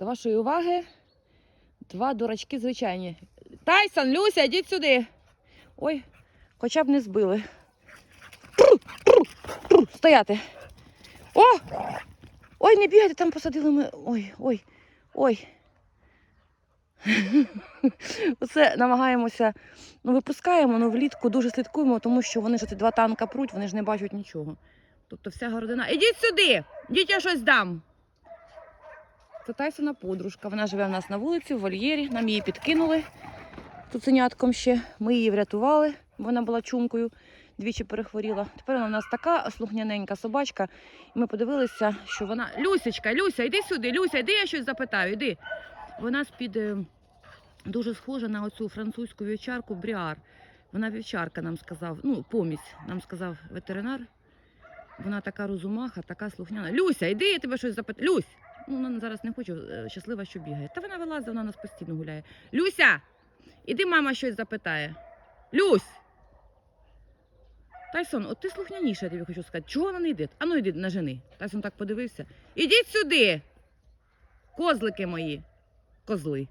До вашої уваги два дурачки звичайні. Тайсон, Люся, йдіть сюди. Ой, хоча б не збили. Стояти. О! Ой, не бігайте, там посадили ми. Ой, ой, ой. Оце намагаємося, ну випускаємо, ну влітку дуже слідкуємо, тому що вони ж ці два танка пруть, вони ж не бачать нічого. Тобто вся городина. Ідіть сюди! Ідіть, я щось дам. Тайсона подружка. Вона живе в нас на вулиці, в вольєрі. Нам її підкинули цуценятком ще. Ми її врятували, вона була чумкою, двічі перехворіла. Тепер вона в нас така слухняненька собачка. Ми подивилися, що вона. Люсечка, Люся, йди сюди, Люся, йди, я щось запитаю, йди. Вона з-під е, дуже схожа на оцю французьку вівчарку Бріар. Вона вівчарка нам сказав, ну, помість, нам сказав ветеринар. Вона така розумаха, така слухняна. Люся, йди, я тебе щось запитаю. Люсь! Ну, вона зараз не хоче, е, щаслива, що бігає. Та вона вилазить, вона нас постійно гуляє. Люся! Іди, мама щось запитає. Люсь! Тайсон, от ти слухняніша, я тобі хочу сказати. Чого вона не йде? Ану йди на жени. Тайсон так подивився. Ідіть сюди! Козлики мої. Козли.